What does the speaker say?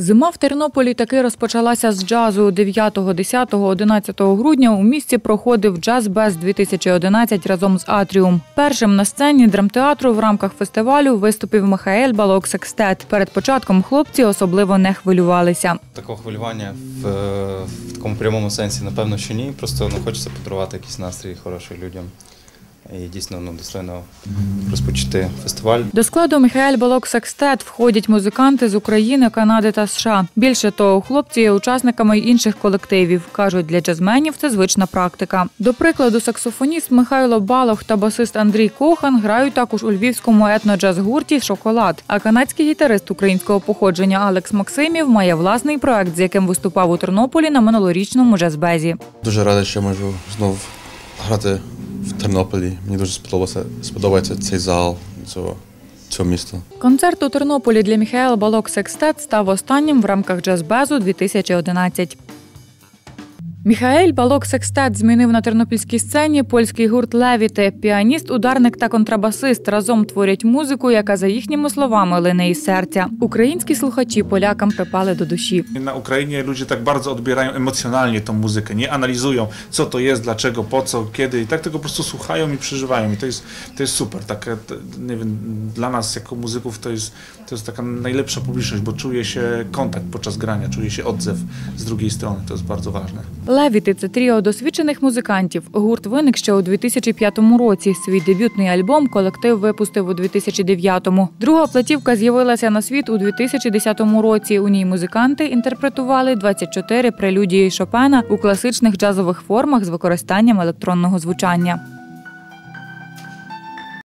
Зима в Тернополі таки розпочалася з джазу. 9, 10, 11 грудня у місті проходив джаз без 2011 разом з Атріум. Першим на сцені драмтеатру в рамках фестивалю виступив Михаель Балок Секстет. Перед початком хлопці особливо не хвилювалися. Такого хвилювання в, е, в такому прямому сенсі, напевно, що ні. Просто ну, хочеться подарувати якийсь настрій хороший людям. І дійсно ну, достойно розпочати фестиваль. До складу Михаель Балок Секстет входять музиканти з України, Канади та США. Більше того, хлопці є учасниками інших колективів. кажуть, для джазменів це звична практика. До прикладу, саксофоніст Михайло Балох та басист Андрій Кохан грають також у львівському етно-джаз-гурті Шоколад. А канадський гітарист українського походження Алекс Максимів має власний проект, з яким виступав у Тернополі на минулорічному джазбезі. Дуже радий, що можу знов грати Тернополі. Мені дуже сподобався, сподобається цей зал, цього, цього міста. Концерт у Тернополі для Міхаела Балок Секстет став останнім в рамках джазбезу 2011. Міхаель Балок Секстет змінив на тернопільській сцені польський гурт Левіти. Піаніст, ударник та контрабасист разом творять музику, яка за їхніми словами лине із серця. Українські слухачі полякам припали до душі. Na Ukrainie ludzie tak bardzo odbierają emocjonalnie tą muzykę, nie analizują co to jest, dlaczego, po co, kiedy i tak tego po prostu słuchają i przeżywają i to jest, to jest super. Takie, t- nie wiem, dla nas jako muzyków to jest, to jest taka najlepsza publiczność, bo czuje się kontakt podczas grania, czuje się odzew z drugiej strony, to jest bardzo ważne. Левіти це тріо досвідчених музикантів. Гурт виник ще у 2005 році. Свій дебютний альбом колектив випустив у 2009-му. Друга платівка з'явилася на світ у 2010 році. У ній музиканти інтерпретували 24 прелюдії Шопена у класичних джазових формах з використанням електронного звучання.